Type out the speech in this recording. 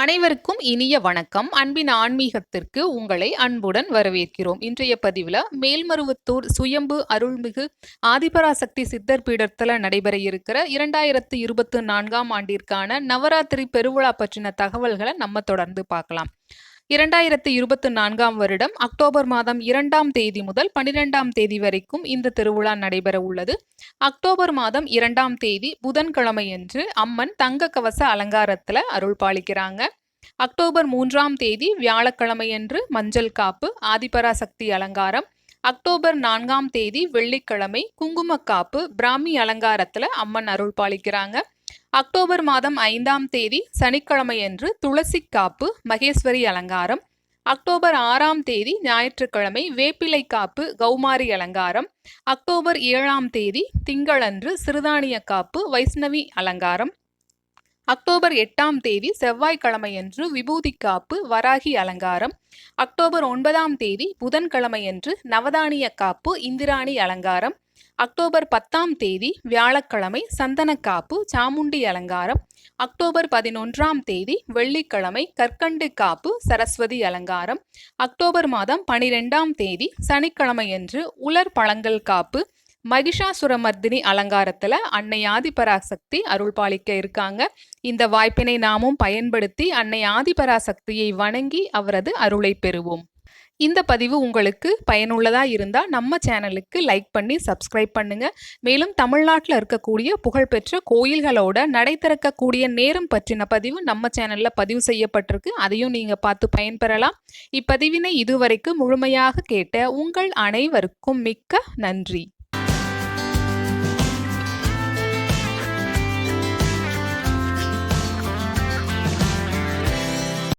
அனைவருக்கும் இனிய வணக்கம். அன்பின் ஆன்மீகத்திற்கு உங்களை அன்புடன் வரவேற்கிறோம். இன்றைய பதிவில் மேல்மருவத்தூர் சுயம்பு அருள்மிகு ஆதிபராசக்தி சித்தர் பீடத்தில் நடைபெற இருக்கிற இரண்டாயிரத்து இருபத்து நான்காம் ஆண்டிற்கான நவராத்திரி பெருவிழா பற்றின தகவல்களை நம்ம தொடர்ந்து பார்க்கலாம். இரண்டாயிரத்தி இருபத்தி நான்காம் வருடம் அக்டோபர் மாதம் இரண்டாம் தேதி முதல் பனிரெண்டாம் தேதி வரைக்கும் இந்த திருவிழா நடைபெற உள்ளது. அக்டோபர் மாதம் இரண்டாம் தேதி புதன்கிழமையன்று அம்மன் தங்க கவச அலங்காரத்தில் அருள் பாலிக்கிறாங்க. அக்டோபர் மூன்றாம் தேதி வியாழக்கிழமையன்று மஞ்சள் காப்பு ஆதிபராசக்தி அலங்காரம். அக்டோபர் நான்காம் தேதி வெள்ளிக்கிழமை குங்குமக்காப்பு பிராமி அலங்காரத்தில் அம்மன் அருள் பாலிக்கிறாங்க. அக்டோபர் மாதம் ஐந்தாம் தேதி சனிக்கிழமையன்று துளசி காப்பு மகேஸ்வரி அலங்காரம். அக்டோபர் ஆறாம் தேதி ஞாயிற்றுக்கிழமை வேப்பிலை காப்பு கௌமாரி அலங்காரம். அக்டோபர் ஏழாம் தேதி திங்களன்று சிறுதானிய காப்பு வைஷ்ணவி அலங்காரம். அக்டோபர் எட்டாம் தேதி செவ்வாய்க்கிழமையன்று விபூதி காப்பு வராகி அலங்காரம். அக்டோபர் ஒன்பதாம் தேதி புதன்கிழமையன்று நவதானிய காப்பு இந்திராணி அலங்காரம். அக்டோபர் பத்தாம் தேதி வியாழக்கிழமை சந்தனக்காப்பு சாமுண்டி அலங்காரம். அக்டோபர் பதினொன்றாம் தேதி வெள்ளிக்கிழமை கற்கண்டு காப்பு சரஸ்வதி அலங்காரம். அக்டோபர் மாதம் பனிரெண்டாம் தேதி சனிக்கிழமையன்று உலர் பழங்கள் காப்பு. மகிஷாசுரமர்தினி அலங்காரத்தில் அன்னை ஆதிபராசக்தி அருள் பாலிக்க இருக்காங்க. இந்த வாய்ப்பினை நாமும் பயன்படுத்தி அன்னை ஆதிபராசக்தியை வணங்கி அவரது அருளை பெறுவோம். இந்த பதிவு உங்களுக்கு பயனுள்ளதாக இருந்தால் நம்ம சேனலுக்கு லைக் பண்ணி சப்ஸ்கிரைப் பண்ணுங்கள் மேலும் தமிழ்நாட்டில் இருக்கக்கூடிய புகழ்பெற்ற கோயில்களோட நடை திறக்கக்கூடிய நேரம் பற்றின பதிவு நம்ம சேனலில் பதிவு செய்யப்பட்டிருக்கு. அதையும் நீங்கள் பார்த்து பயன்பெறலாம். இப்பதிவினை இதுவரைக்கும் முழுமையாக கேட்ட உங்கள் அனைவருக்கும் மிக்க நன்றி.